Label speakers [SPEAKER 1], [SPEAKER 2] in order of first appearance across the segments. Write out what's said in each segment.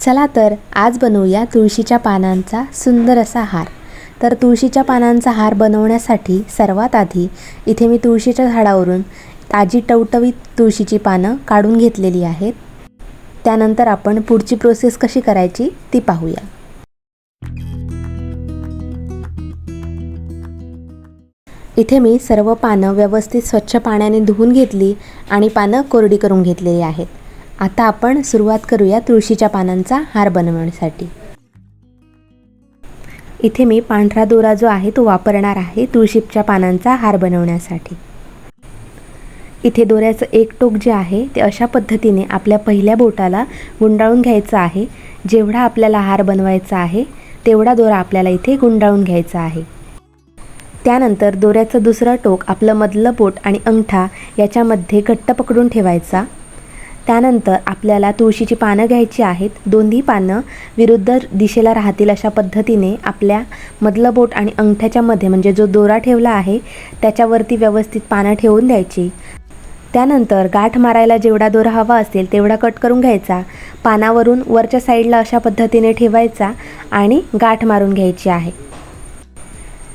[SPEAKER 1] चला तर आज बनवूया तुळशीच्या पानांचा सुंदर असा हार. तर तुळशीच्या पानांचा हार बनवण्यासाठी सर्वात आधी इथे मी तुळशीच्या झाडावरून ताजी टवटवीत तुळशीची पानं काढून घेतलेली आहेत. त्यानंतर आपण पुढची प्रोसेस कशी करायची ती पाहूया. इथे मी सर्व पानं व्यवस्थित स्वच्छ पाण्याने धुवून घेतली आणि पानं कोरडी करून घेतलेली आहेत. आता आपण सुरुवात करूया तुळशीच्या पानांचा हार बनवण्यासाठी. इथे मी पांढरा दोरा जो आहे तो वापरणार आहे तुळशीच्या पानांचा हार बनवण्यासाठी. इथे दोऱ्याचं एक टोक जे आहे ते अशा पद्धतीने आपल्या पहिल्या बोटाला गुंडाळून घ्यायचं आहे. जेवढा आपल्याला हार बनवायचा आहे तेवढा दोरा आपल्याला इथे गुंडाळून घ्यायचा आहे. त्यानंतर दोऱ्याचं दुसरं टोक आपलं मधलं बोट आणि अंगठा याच्यामध्ये घट्ट पकडून ठेवायचा. त्यानंतर आपल्याला तुळशीची पानं घ्यायची आहेत. दोन्ही पानं विरुद्ध दिशेला राहतील अशा पद्धतीने आपल्या मधलं बोट आणि अंगठ्याच्या मध्ये म्हणजे जो दोरा ठेवला आहे त्याच्यावरती व्यवस्थित पानं ठेवून द्यायची. त्यानंतर गाठ मारायला जेवढा दोरा हवा असेल तेवढा कट करून घ्यायचा. पानावरून वरच्या साईडला अशा पद्धतीने ठेवायचा आणि गाठ मारून घ्यायची आहे.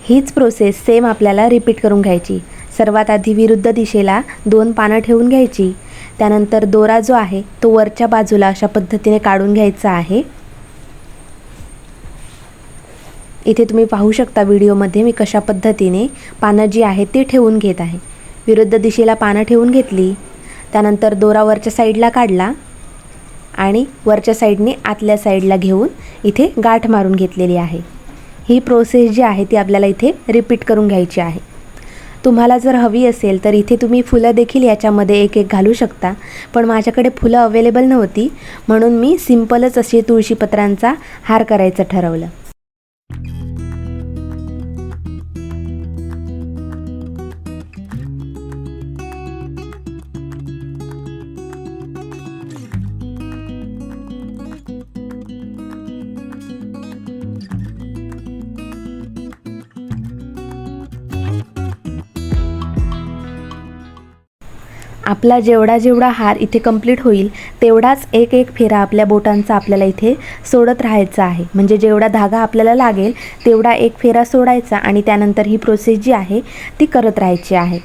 [SPEAKER 1] हीच प्रोसेस सेम आपल्याला रिपीट करून घ्यायची. सर्वात आधी विरुद्ध दिशेला दोन पानं ठेवून घ्यायची. त्यानंतर दोरा जो आहे तो वरच्या बाजूला अशा पद्धतीने काढून घ्यायचा आहे. इथे तुम्ही पाहू शकता व्हिडिओमध्ये मी कशा पद्धतीने पानं जी आहेत ती ठेवून घेत आहे. विरुद्ध दिशेला पानं ठेवून घेतली त्यानंतर दोरा वरच्या साईडला काढला आणि वरच्या साईडने आतल्या साईडला घेऊन इथे गाठ मारून घेतलेली आहे. ही प्रोसेस जी आहे ती आपल्याला इथे रिपीट करून घ्यायची आहे. तुम्हाला जर हवी असेल तर इथे तुम्ही फुलं देखील याच्यामध्ये एक एक घालू शकता. पण माझ्याकडे फुलं अवेलेबल नव्हती. म्हणून मी सिम्पलच अशी तुळशीपत्रांचा हार करायचं ठरवलं. आपला जेवढा जेवढा हार इथे कंप्लीट होईल तेवढाच एक एक फेरा आपल्या बोटांचा आपल्याला इथे सोडत राहायचा आहे. म्हणजे जेवढा धागा आपल्याला लागेल तेवढा एक फेरा सोडायचा आणि त्यानंतर ही प्रोसेस जी आहे ती करत राहायची आहे.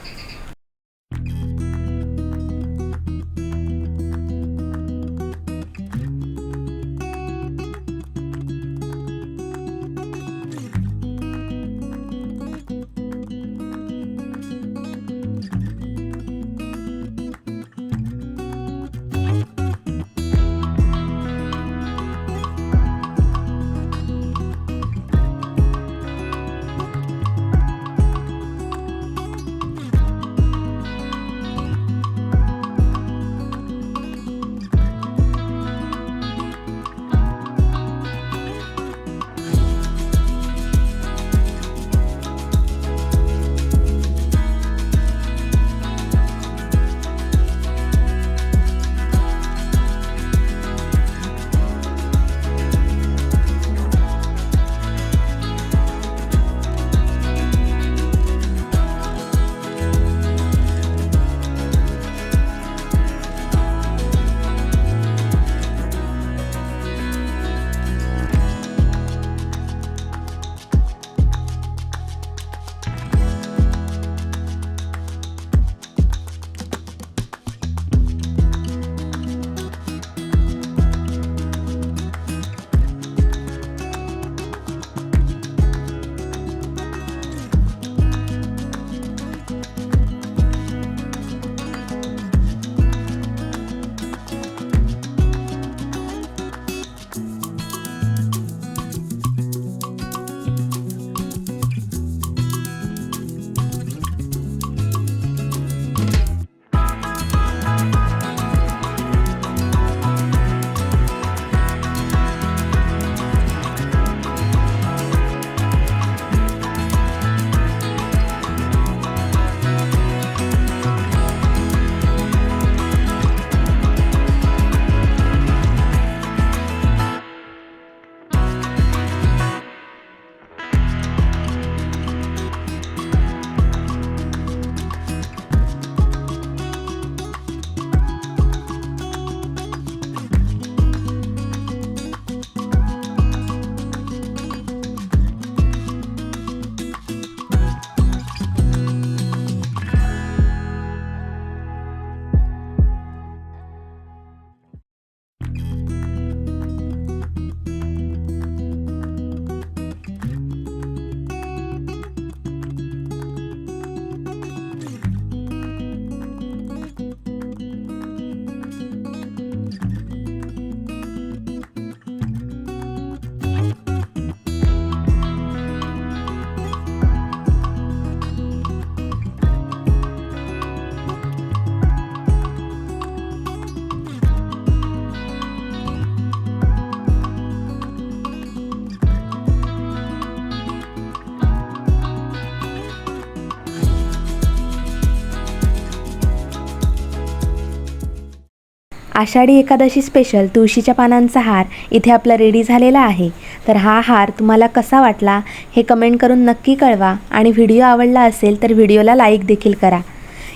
[SPEAKER 1] आषाढी एकादशी स्पेशल तुळशीच्या पानांचा हार इथे आपला रेडी झालेला आहे. तर हा हार तुम्हाला कसा वाटला हे कमेंट करून नक्की कळवा आणि व्हिडिओ आवडला असेल तर व्हिडिओला लाईक देखील करा.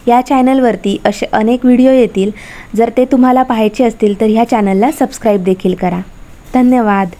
[SPEAKER 1] या चॅनलवरती असे अनेक व्हिडिओ येतील. जर ते तुम्हाला पाहायचे असतील तर ह्या चॅनलला सबस्क्राईब देखील करा. धन्यवाद.